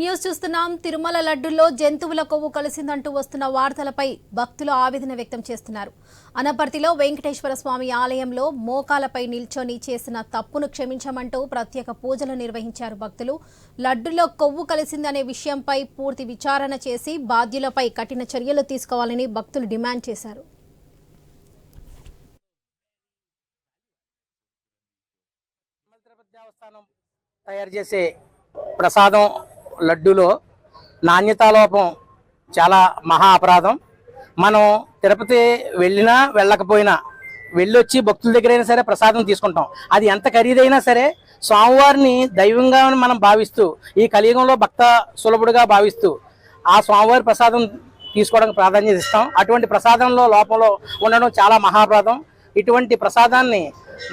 News చూస్తున్నాం. తిరుమల లడ్డుల్లో జంతువుల కొవ్వు కలిసిందంటూ వస్తున్న వార్తలపై భక్తులు ఆవేదన వ్యక్తం చేస్తున్నారు. అనపర్తిలో వెంకటేశ్వర స్వామి ఆలయంలో మోకాలపై నిల్చొని చేసిన తప్పును క్షమించమంటూ ప్రత్యేక పూజలు నిర్వహించారు భక్తులు. లడ్డులో కొవ్వు కలిసిందనే విషయంపై పూర్తి విచారణ చేసి బాధ్యులపై కఠిన చర్యలు తీసుకోవాలని భక్తులు డిమాండ్ చేశారు. తయారు చేసే ప్రసాదం లడ్డూలో నాణ్యతా లోపం చాలా మహా అపరాధం. మనం తిరుపతి వెళ్ళినా వెళ్ళకపోయినా వెళ్ళొచ్చి భక్తుల దగ్గరైనా సరే ప్రసాదం తీసుకుంటాం. అది ఎంత ఖరీదైనా సరే స్వామివారిని దైవంగా మనం భావిస్తూ ఈ కలియుగంలో భక్త సులభుడుగా భావిస్తూ ఆ స్వామివారి ప్రసాదం తీసుకోవడానికి ప్రాధాన్యత ఇస్తాం. అటువంటి ప్రసాదంలో లోపంలో ఉండడం చాలా మహాప్రాదం ఇటువంటి ప్రసాదాన్ని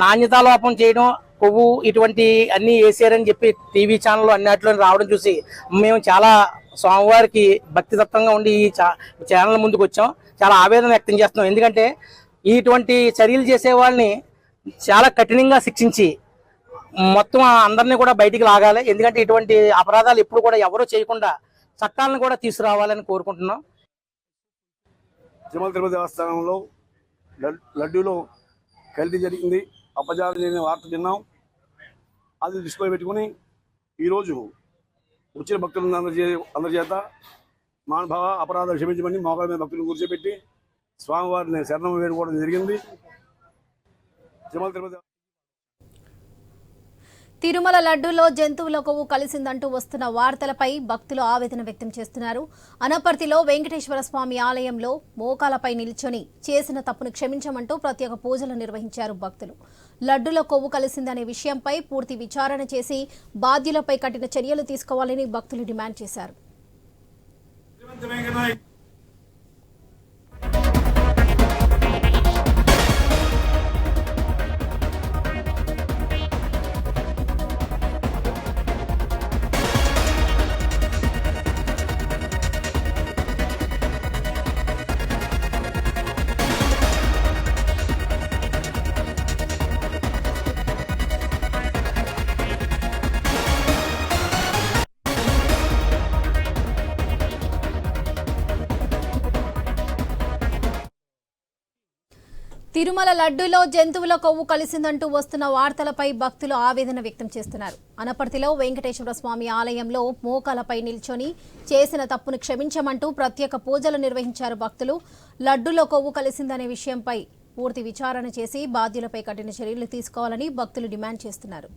నాణ్యతా లోపం చేయడం కొవ్వు ఇటువంటి అన్ని వేసారని చెప్పి టీవీ ఛానల్ అన్నిటిలో రావడం చూసి మేము చాలా స్వామివారికి భక్తితత్వంగా ఉండి ఈ ఛానల్ ముందుకు వచ్చాం. చాలా ఆవేదన వ్యక్తం చేస్తున్నాం. ఎందుకంటే ఇటువంటి చర్యలు చేసే వాళ్ళని చాలా కఠినంగా శిక్షించి మొత్తం అందరినీ కూడా బయటికి లాగాలి. ఎందుకంటే ఇటువంటి అపరాధాలు ఎప్పుడు కూడా ఎవరూ చేయకుండా చట్టాలను కూడా తీసుకురావాలని కోరుకుంటున్నాం. తిరుమల తిరుపతి దేవస్థానంలో లడ్- లడ్డూలో కల్తీ జరిగింది. అపజారం జరిగిన వార్త విన్నాం. అది దృష్టిలో పెట్టుకుని ఈరోజు వచ్చిన భక్తులను అందరి అందరి చేత మానభావ అపరాధ క్షమించమని మోకాల మీద భక్తులను కూర్చోబెట్టి స్వామివారిని శరణం వేడుకోవడం జరిగింది. తిరుమల తిరుపతి తిరుమల లడ్డూలో జంతువుల కొవ్వు కలిసిందంటూ వస్తున్న వార్తలపై భక్తులు ఆవేదన వ్యక్తం చేస్తున్నారు. అనపర్తిలో వెంకటేశ్వర స్వామి ఆలయంలో మోకాలపై నిల్చొని చేసిన తప్పును క్షమించమంటూ ప్రత్యేక పూజలు నిర్వహించారు భక్తులు. లడ్డులో కొవ్వు కలిసిందనే విషయంపై పూర్తి విచారణ చేసి బాధ్యులపై కఠిన చర్యలు తీసుకోవాలని భక్తులు డిమాండ్ చేశారు. తిరుమల లడ్డూలో జంతువుల కొవ్వు కలిసిందంటూ వస్తున్న వార్తలపై భక్తులు ఆవేదన వ్యక్తం చేస్తున్నారు. అనపర్తిలో వెంకటేశ్వర స్వామి ఆలయంలో మోకాలపై నిల్చొని చేసిన తప్పును క్షమించమంటూ ప్రత్యేక పూజలు నిర్వహించారు భక్తులు. లడ్డూలో కొవ్వు కలిసిందనే విషయంపై పూర్తి విచారణ చేసి బాధ్యులపై కఠిన చర్యలు తీసుకోవాలని భక్తులు డిమాండ్ చేస్తున్నారు.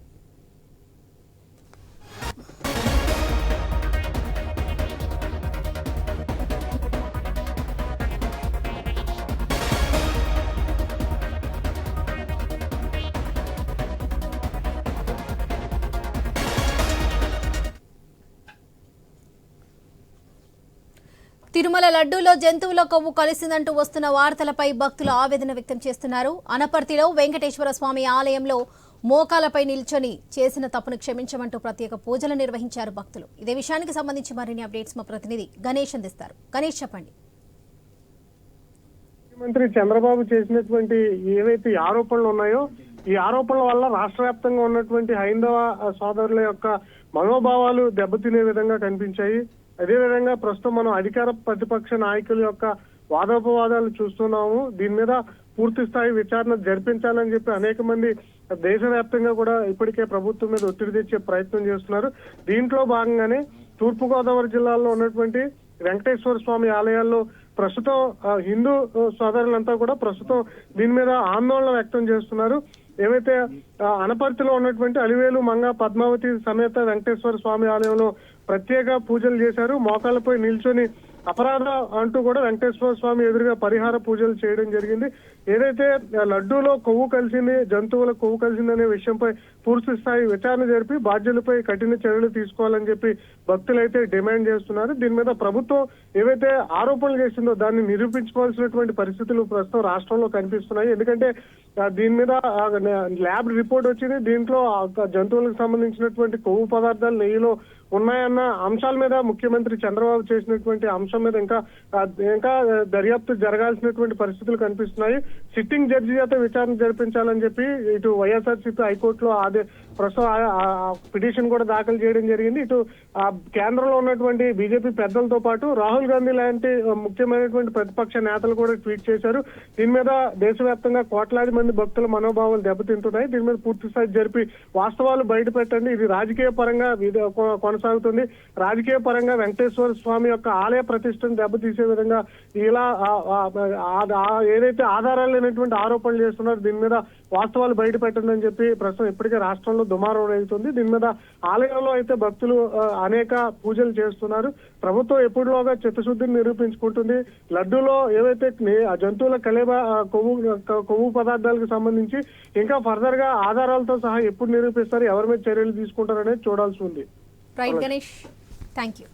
తిరుమల లడ్డూలో జంతువుల కొవ్వు కలిసిందంటూ వస్తున్న వార్తలపై భక్తులు ఆవేదన వ్యక్తం చేస్తున్నారు. అనపర్తిలో వెంకటేశ్వర స్వామి ఆలయంలో మోకాలపై నిల్చొని చేసిన తప్పును క్షమించమంటూ ప్రత్యేక పూజలు నిర్వహించారు భక్తులు. ఇదే విషయానికి సంబంధించి మరిన్ని అప్డేట్స్ మా ప్రతినిధి గణేష్ అందిస్తారు. గణేష్ చెప్పండి. ముఖ్యమంత్రి చంద్రబాబు చేసినటువంటి ఏవైతే ఆరోపణలు ఉన్నాయో ఈ ఆరోపణల వల్ల రాష్ట్ర వ్యాప్తంగా ఉన్నటువంటి హైందవ సోదరుల యొక్క మనోభావాలు దెబ్బతినే విధంగా కనిపించాయి. అదేవిధంగా ప్రస్తుతం మనం అధికార ప్రతిపక్ష నాయకుల యొక్క వాదోపవాదాలు చూస్తున్నాము. దీని మీద పూర్తి స్థాయి విచారణ జరిపించాలని చెప్పి అనేక మంది దేశవ్యాప్తంగా కూడా ఇప్పటికే ప్రభుత్వం మీద ఒత్తిడి తెచ్చే ప్రయత్నం చేస్తున్నారు. దీంట్లో భాగంగానే తూర్పుగోదావరి జిల్లాలో ఉన్నటువంటి వెంకటేశ్వర స్వామి ఆలయాల్లో ప్రస్తుతం హిందూ సోదరులంతా కూడా ప్రస్తుతం దీని మీద ఆందోళన వ్యక్తం చేస్తున్నారు. ఏవైతే అనపర్తిలో ఉన్నటువంటి అలివేలు మంగ పద్మావతి సమేత వెంకటేశ్వర స్వామి ఆలయంలో ప్రత్యేక పూజలు చేశారు. మోకాళ్ళపై నిల్చొని అపరాధ అంటూ కూడా వెంకటేశ్వర స్వామి ఎదురుగా పరిహార పూజలు చేయడం జరిగింది. ఏదైతే లడ్డూలో కొవ్వు కలిసింది జంతువుల కొవ్వు కలిసిందనే విషయంపై పూర్తి స్థాయి విచారణ జరిపి బాధ్యులపై కఠిన చర్యలు తీసుకోవాలని చెప్పి భక్తులైతే డిమాండ్ చేస్తున్నారు. దీని మీద ప్రభుత్వం ఏవైతే ఆరోపణలు చేసిందో దాన్ని నిరూపించుకోవాల్సినటువంటి పరిస్థితులు ప్రస్తుతం రాష్ట్రంలో కనిపిస్తున్నాయి. ఎందుకంటే దీని మీద ల్యాబ్ రిపోర్ట్ వచ్చింది. దీంట్లో జంతువులకు సంబంధించినటువంటి కొవ్వు పదార్థాలు నెయ్యిలో ఉన్నాయన్న అంశాల మీద ముఖ్యమంత్రి చంద్రబాబు చేసినటువంటి అంశం మీద ఇంకా ఇంకా దర్యాప్తు జరగాల్సినటువంటి పరిస్థితులు కనిపిస్తున్నాయి. సిట్టింగ్ జడ్జి చేత విచారణ జరిపించాలని చెప్పి ఇటు వైఎస్ఆర్సీపీ హైకోర్టులో ఆదే ప్రస్తుతం పిటిషన్ కూడా దాఖలు చేయడం జరిగింది. ఇటు ఆ కేంద్రంలో ఉన్నటువంటి బీజేపీ పెద్దలతో పాటు రాహుల్ గాంధీ లాంటి ముఖ్యమైనటువంటి ప్రతిపక్ష నేతలు కూడా ట్వీట్ చేశారు. దీని మీద దేశవ్యాప్తంగా కోట్లాది మంది భక్తుల మనోభావాలు దెబ్బతింటున్నాయి. దీని మీద పూర్తి స్థాయి జరిపి వాస్తవాలు బయట పెట్టండి ఇది రాజకీయ పరంగా విధ- కొ- కొనసాగుతుంది. రాజకీయ పరంగా వెంకటేశ్వర స్వామి యొక్క ఆలయ ప్రతిష్టను దెబ్బతీసే విధంగా ఇలా ఏదైతే ఆధారాలు లేనటువంటి ఆరోపణలు చేస్తున్నారో దీని మీద వాస్తవాలు బయట పెట్టండి అని చెప్పి ప్రస్తుతం ఇప్పటికే రాష్ట్రంలో దుమారం రేగుతుంది. దీని మీద ఆలయంలో అయితే భక్తులు అనేక పూజలు చేస్తున్నారు. ప్రభుత్వం ఎప్పుడులోగా చిత్తశుద్ధిని నిరూపించుకుంటుంది. లడ్డూలో ఏవైతే నే- జంతువుల కలేబా కొవ్వు కొవ్వు పదార్థాలకు సంబంధించి ఇంకా ఫర్దర్గా ఆధారాలతో సహా ఎప్పుడు నిరూపిస్తారు ఎవరి మీద చర్యలు తీసుకుంటారు అనేది చూడాల్సి ఉంది. Right Ganesh thank you